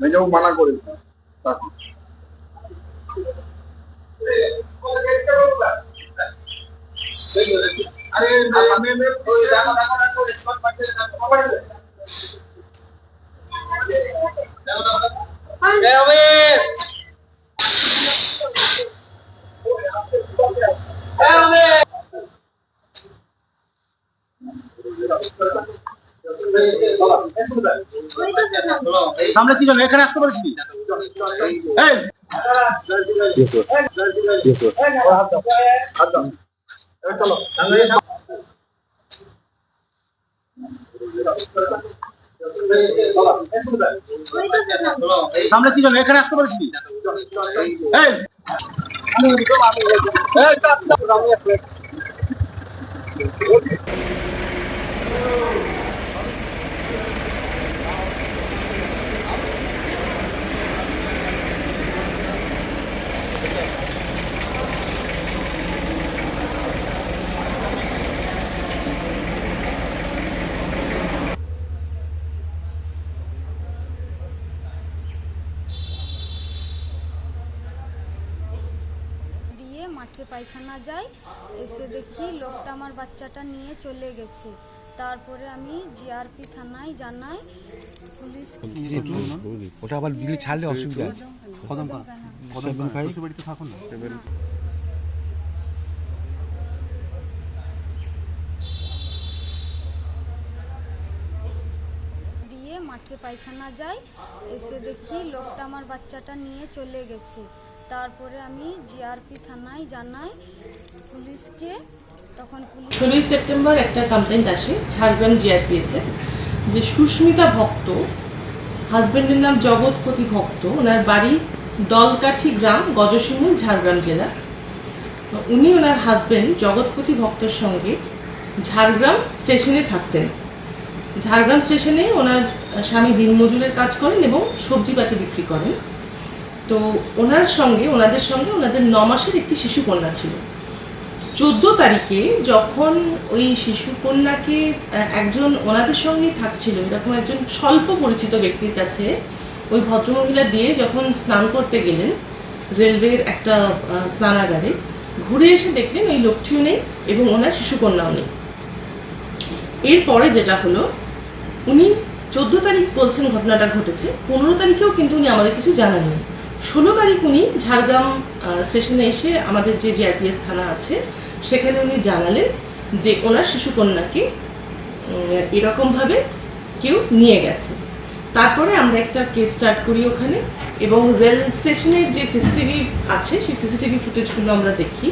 মেজবাবু মানা করেছে তখন আমরা কি জানো এখানে আসতে পারছি কি জানো এখানে আসতে পারছি এই, দিয়ে মাঠে পায়খানা যাই এসে দেখি লোকটা আমার বাচ্চাটা নিয়ে চলে গেছে। তারপরে আমি জিআরপি থানায় জানাই পুলিশ ওটা আবার দিলে ছাড়লে অসুবিধা আছে। কদম কদম বাড়িতে থাকুন না। দিয়ে মাঠে পায়খানা যাই এসে দেখি লোকটা আমার বাচ্চাটা নিয়ে চলে গেছে। তারপরে আমি জিআরপি থানায় জানাই পুলিশকে, তখন পুলিশ ষোলোই সেপ্টেম্বর একটা কমপ্লেন্ট আসে ঝাড়গ্রাম জিআরপিএসে, যে সুস্মিতা ভক্ত হাজব্যান্ডের নাম জগৎপতি ভক্ত, ওনার বাড়ি দলকাঠি গ্রাম গজসিংহ ঝাড়গ্রাম জেলা। উনি ওনার হাজব্যান্ড জগৎপতি ভক্তর সঙ্গে ঝাড়গ্রাম স্টেশনে থাকতেন। ঝাড়গ্রাম স্টেশনে ওনার স্বামী দিনমজুরের কাজ করেন এবং সবজিপাতি বিক্রি করেন। তো ওনার সঙ্গে, ওনাদের সঙ্গে ওনাদের ন মাসের একটি শিশু কন্যা ছিল। চোদ্দ তারিখে যখন ওই শিশু কন্যাকে একজন ওনাদের সঙ্গেই থাকছিল, এরকম একজন স্বল্প পরিচিত ব্যক্তির কাছে ওই ভদ্রমহিলা দিয়ে যখন স্নান করতে গেলেন রেলওয়ের একটা স্নানাগারে, ঘুরে এসে দেখলেন ওই লোকটিও নেই এবং ওনার শিশুকন্যাও নেই। এরপরে যেটা হলো, উনি চোদ্দ তারিখ বলছেন ঘটনাটা ঘটেছে, পনেরো তারিখেও কিন্তু উনি আমাদের কিছু জানাননি। ষোলো তারিখ উনি ঝাড়গ্রাম স্টেশনে এসে আমাদের যে জিআরপিএস থানা আছে, সেখানে উনি জানালেন যে ওনার শিশুকন্যাকে এরকমভাবে কেউ নিয়ে গেছে। তারপরে আমরা একটা কেস স্টার্ট করি ওখানে এবং রেল স্টেশনের যে সিসিটিভি আছে, সেই সিসিটিভি ফুটেজগুলো আমরা দেখি।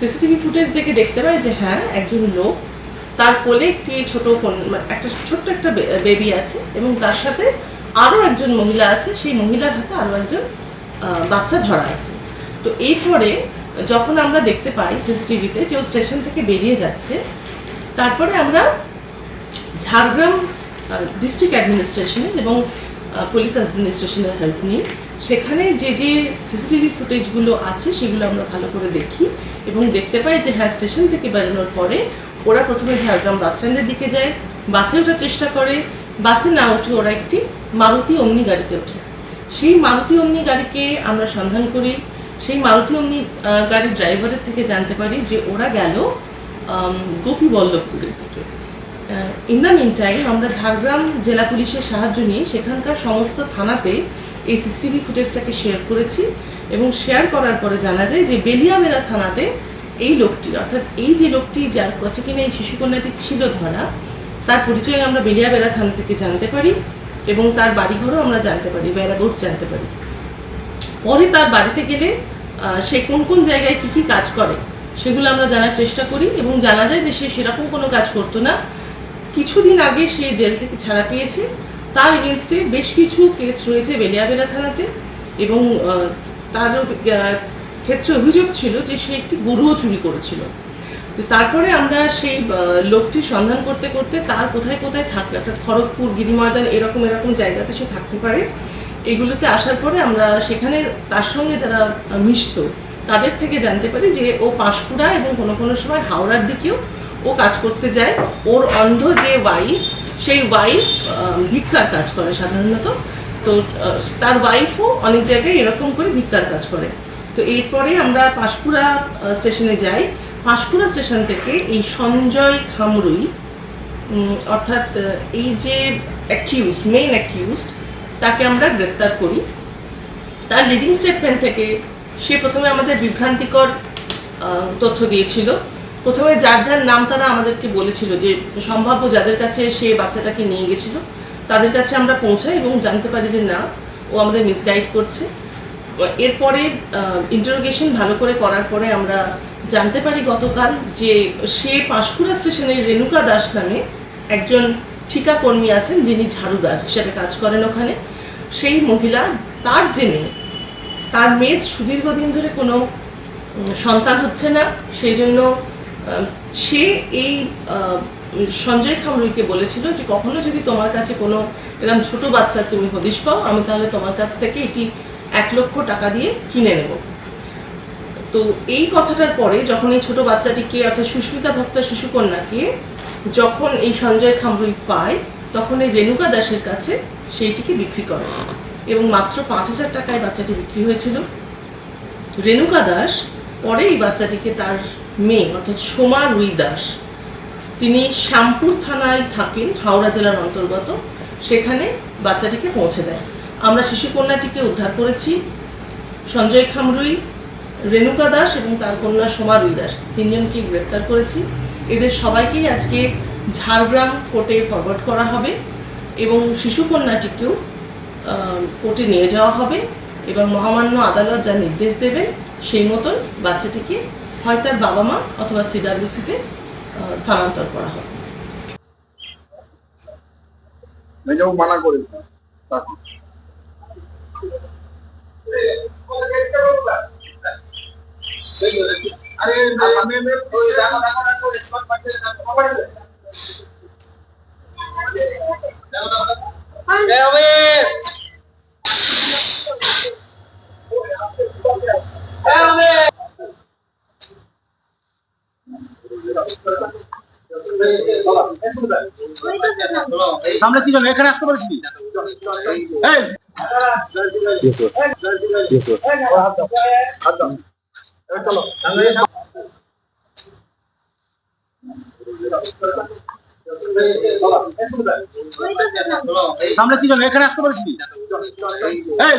সিসিটিভি ফুটেজ দেখে দেখতে পাই যে হ্যাঁ একজন লোক, তার কোলে একটি ছোট মানে একটা ছোট্ট একটা বেবি আছে এবং তার সাথে আরও একজন মহিলা আছে, সেই মহিলার হাতে আরও একজন বাচ্চা ধরা আছে। তো এরপরে যখন আমরা দেখতে পাই সিসিটিভিতে যে ও স্টেশন থেকে বেরিয়ে যাচ্ছে, তারপরে আমরা ঝাড়গ্রাম ডিস্ট্রিক্ট অ্যাডমিনিস্ট্রেশনের এবং পুলিশ অ্যাডমিনিস্ট্রেশনের হেল্প নিই। সেখানে যে যে সিসিটিভি ফুটেজগুলো আছে সেগুলো আমরা ভালো করে দেখি এবং দেখতে পাই যে হ্যাঁ স্টেশন থেকে বেরোনোর পরে ওরা প্রথমে ঝাড়গ্রাম বাস স্ট্যান্ডের দিকে যায়, বাসে ওঠার চেষ্টা করে, বাসে না উঠে ওরা একটি মারুতি অমনি গাড়িতে ওঠে। সেই মারুতি অমনি গাড়িকে আমরা সন্ধান করি সেই মারুতি অমনি গাড়ির ড্রাইভারের থেকে জানতে পারি যে ওরা গেল আম, গোপীবল্লভপুরের দিকে ইন দ্য মিন টাইম আমরা ঝাড়গ্রাম জেলা পুলিশের সাহায্য নিয়ে সেখানকার সমস্ত থানাতে এই সিসিটিভি ফুটেজটাকে শেয়ার করেছি এবং শেয়ার করার পরে জানা যায় যে বেলিয়ামেরা থানাতে এই লোকটি অর্থাৎ এই যে লোকটি যার কাছে কিনা এই শিশুকন্যাটি ছিল ধরা তার পরিচয় আমরা বেলিয়াবেড়া থানা থেকে জানতে পারি। এবং তার বাড়িঘরও আমরা জানতে পারি বেড়াবোট জানতে পারি। পরে তার বাড়িতে গেলে সে কোন কোন জায়গায় কি কি কাজ করে, সেগুলো আমরা জানার চেষ্টা করি এবং জানা যায় যে সে সেরকম কোনো কাজ করতো না। কিছুদিন আগে সে জেল থেকে ছাড়া পেয়েছে। তার এগেনস্টে বেশ কিছু কেস রয়েছে বেলিয়াবেড়া থানাতে এবং তার ক্ষেত্রে অভিযোগ ছিল যে সে একটি গরুও চুরি করেছিল। তারপরে আমরা সেই আহ, লোকটির সন্ধান করতে করতে তার কোথায় কোথায় থাকে অর্থাৎ খড়গপুর গিরিময়দান এরকম এরকম জায়গাতে সে থাকতে পারে। এগুলোতে আসার পরে আমরা সেখানে তার সঙ্গে যারা মিশত তাদের থেকে জানতে পারি যে ও পাঁশকুড়া এবং কোনো কোনো সময় হাওড়ার দিকেও ও কাজ করতে যায়। ওর অন্ধ যে ওয়াইফ সেই ওয়াইফ ভিক্ষার কাজ করে সাধারণত। তো তার ওয়াইফও অনেক জায়গায় এরকম করে ভিক্ষার কাজ করে। তো এরপরে আমরা পাঁশকুড়া স্টেশনে যাই। পাঁশকুড়া স্টেশন থেকে এই সঞ্জয় খামরুই অর্থাৎ এই যে অ্যাকিউজড মেইন অ্যাকিউজড তাকে আমরা গ্রেপ্তার করি। তার লিডিং স্টেটমেন্ট থেকে সে প্রথমে আমাদের বিভ্রান্তিকর তথ্য দিয়েছিল। প্রথমে যার যার নাম তারা আমাদেরকে বলেছিল যে সম্ভাব্য যাদের কাছে সে বাচ্চাটাকে নিয়ে গেছিল, তাদের কাছে আমরা পৌঁছাই এবং জানতে পারি যে না, ও আমাদের মিসগাইড করছে। এরপরে ইন্টারোগেশন ভালো করে করার পরে আমরা জানতে পারি গতকাল যে সে পাঁশকুড়া স্টেশনের রেণুকা দাস নামে একজন ঠিকা কর্মী আছেন যিনি ঝাড়ুদার হিসেবে কাজ করেন ওখানে। সেই মহিলা, তার যে মেয়ে, তার মেয়ের সুদীর্ঘদিন ধরে কোনো সন্তান হচ্ছে না। সেই জন্য সে এই সঞ্জয় খামরুইকে বলেছিল যে, কখনো যদি তোমার কাছে কোনো এরকম ছোট বাচ্চার তুমি হদিশ পাও, আমি তাহলে তোমার কাছ থেকে এটি এক লক্ষ টাকা দিয়ে কিনে নেব। তো এই কথাটার পরে যখন এই ছোট বাচ্চাটিকে অর্থাৎ সুস্মিতা ভক্ত শিশুকন্যাকে যখন এই সঞ্জয় খামরুই পায়, তখন এই রেণুকা দাসের কাছে সেইটিকে বিক্রি করে এবং মাত্র পাঁচ হাজার টাকায় বাচ্চাটি বিক্রি হয়েছিল। রেণুকা দাস পরে এই বাচ্চাটিকে তার মেয়ে অর্থাৎ সোমা রুই দাস, তিনি শ্যামপুর থানায় থাকেন, হাওড়া জেলার অন্তর্গত, সেখানে বাচ্চাটিকে পৌঁছে দেয়। আমরা শিশুকন্যাটিকে উদ্ধার করেছি। সঞ্জয় খামরুই, রেণুকা দাস এবং তার কন্যা সোমা রুই দাস। তিনজনকে গ্রেপ্তার করেছি। এদের সবাইকেই আজকে ঝাড়গ্রাম কোর্টে ফরওয়ার্ড করা হবে এবং শিশুকন্যাটিকেও কোর্টে নিয়ে যাওয়া হবে। এবং মহামান্য আদালত যা নির্দেশ দেবেন, সেই মতন বাচ্চাটিকে হয় তার বাবা মা অথবা সিডাব্লিউসিতে স্থানান্তর করা হবে। মানা করেছে তাকে সামনে কি জন্য এখানে আসতে পারিস সামনে কি জন্য এখানে আসতে পারিস এই